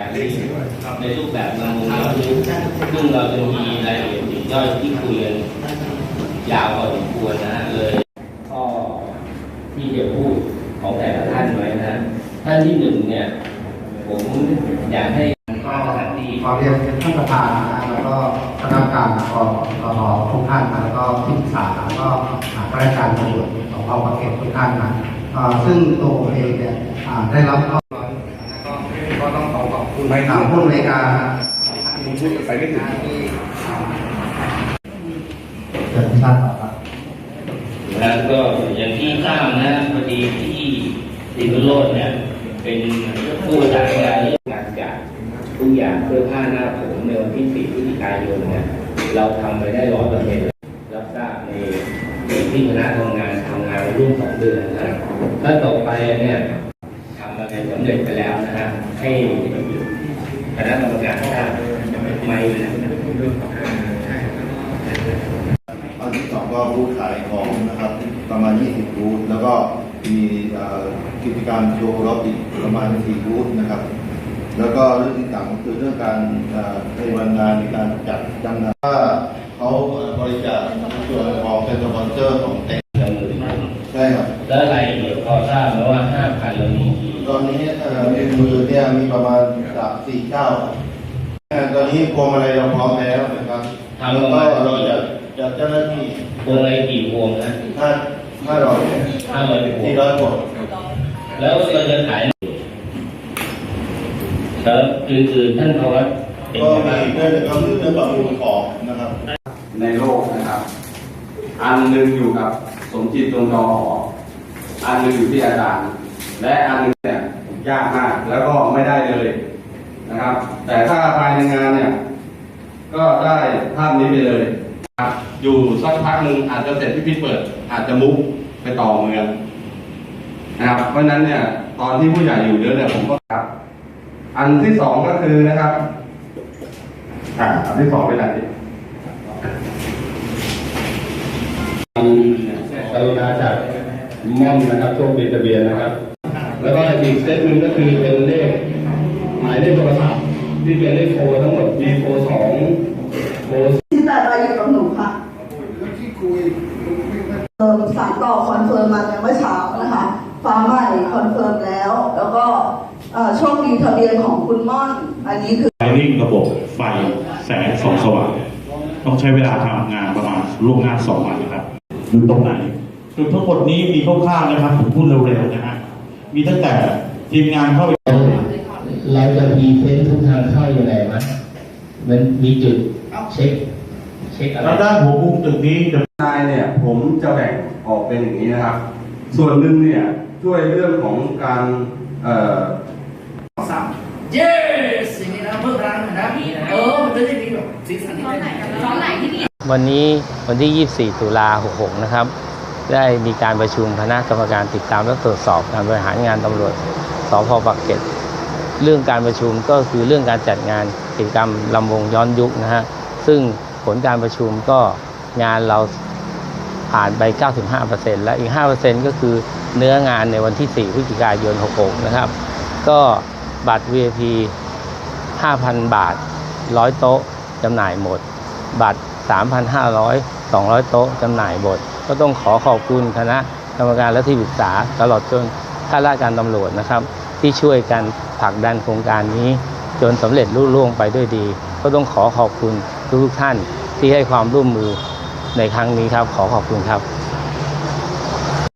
ในรูปแบบนำมูลย้อนยุคซึ่งเราจะมีรายละเอียดปลีกย่อยที่คุยกันยาวพอสมควรนะ เลยข้อที่จะพูดของแต่ละท่านไว้นะท่านที่หนึ่งเนี่ย ผมอยากให้ข้อสันติขอเรียนท่านประธานนะแล้วก็คณะกรรมการกรกตทุกท่านนะแล้วก็ที่ปรึกษาแล้วก็ข้าราชการตำรวจของเราประเทศทุกท่านนะซึ่งตัวผมเองเนี่ยได้รับข้อ ขอขอบคุณทางผู้อำนวยการนะไปไม่ถึงที่เชิญท่านต่อครับแล้วก็อย่างที่ทราบนะพอดีที่สิงห์โรดเนี่ยเป็นผู้ประสานงานเรื่องการจัดทุกอย่างเสื้อผ้าหน้าผมในวันที่4พฤศจิกายนเนี่ยเราทำไปได้ร้อยเปอร์เซ็นต์รับทราบในสิ่งที่คณะทำงานทำงานมาร่วมสองเดือนนะครับถ้าต่อไปเนี่ยทำอะไรสำเร็จไปแล้วนะฮะให้ คณะกรรมการไม่อันที่สองก็บูธขายของนะครับประมาณ 20 บูธแล้วก็มีอ่อกิจกรรมโชว์รอบอีกประมาณ 4 บูธนะครับ แล้วก็เรื่องที่สามก็คือเรื่องการอ่อในวันงานในการจัดจำหน่าย พอทราบไหมว่าห้าพันเรามีกี่ตอนนี้เอ่อในมือเนี่ยมีประมาณสามสี่เจ้าเอ่อตอนนี้พวงมาลัยเราพร้อมแล้วนะครับแล้วก็เราจะจัดเจ้าหน้าที่วงอะไรกี่วงนะห้าห้าร้อยห้าร้อยพวสี่งร้อยกว่าแล้วเราจะขายแล้วอื่นๆท่านพอวัดเป็นก็ไงมีบ้างเรื่องก็คือเรื่องประมูลของนะครับ ในโลกนะครับ อันหนึ่งอยู่กับสมจิตตรงจอห อันหนึ่งอยู่ที่อาจารย์ และอันหนึ่งเนี่ยยากมากแล้วก็ไม่ได้เลยนะครับ แต่ถ้าภายในงานเนี่ย ก็ได้ภาพนี้ไปเลยครับอยู่สักพักหนึ่งอาจจะเสร็จพิพิธเปิด อาจจะมุกไปต่อเมืองนะครับ เพราะฉะนั้นเนี่ย ตอนที่ผู้ใหญ่อยู่เยอะเนี่ยผมก็ครับ อันที่สองก็คือนะครับอ่าอันที่สองเป็นอะไร กรุณาจาก ม่อมนะครับโชคดีทะเบียนนะครับ แล้วก็อีกเซตหนึ่งก็คือเป็นเลขหมายเลขโทรศัพท์ที่เป็นเลขโทรทั้งหมดมีโทรสองโทรที่แต่เราอยู่กับหนูค่ะเติมสารต่อคอนเฟิร์มมาในเมื่อเช้านะคะฟ้าใหม่คอนเฟิร์มแล้ว แล้วก็เอ่อโชคดีทะเบียนของคุณม่อน อันนี้คือไฟริ่งระบบไฟแสงส่องสว่างต้องใช้เวลาทำงานประมาณล่วงหน้าสองวันนะครับอยู่ตรงไหน จุดทั้งหมดนี้มีคร่าวๆนะครับผมพูดเร็วๆนะฮะมีตั้งแต่ทีมงานเข้าไปเราจะพรีเซนต์ทุกทางเข้ายังไงมั้ยมันมีจุดเช็คเช็คอะไรแล้วด้านหัวมุมตึกนี้จะนายเนี่ย ผมจะแบ่งออกเป็นอย่างนี้นะครับ ส่วนหนึ่งเนี่ยช่วยเรื่องของการเอ่อ yes อย่างนี้นะเพิ่มร้านนะเออมันจะได้มีแบบสีสันที่เป็นวันนี้วันที่ 24 ตุลา66 นะครับ ได้มีการประชุมคณะกรรมการติดตามและตรวจสอบการบริหารงานตำรวจสพปากเกร็ดเรื่องการประชุมก็คือเรื่องการจัดงานกิจกรรมลำวงย้อนยุคนะฮะซึ่งผลการประชุมก็งานเราผ่านไป 95%และอีก 5%ก็คือเนื้องานในวันที่ 4 พฤศจิกายน 66 นะครับ ก็บัตร VIP 5,000 บาท 100 โต๊ะจำหน่ายหมด บัตร 3,500 200 โต๊ะจำหน่ายหมด ก็ต้องขอขอบคุณคณะกรรมการและที่ปรึกษาตลอดจนข้าราชการตำรวจนะครับ ที่ช่วยกันผลักดันโครงการนี้ จนสำเร็จรุ่ล่วงไปด้วยดี ก็ต้องขอขอบคุณทุกท่านที่ให้ความร่วมมือในครั้งนี้ครับ ขอขอบคุณครับ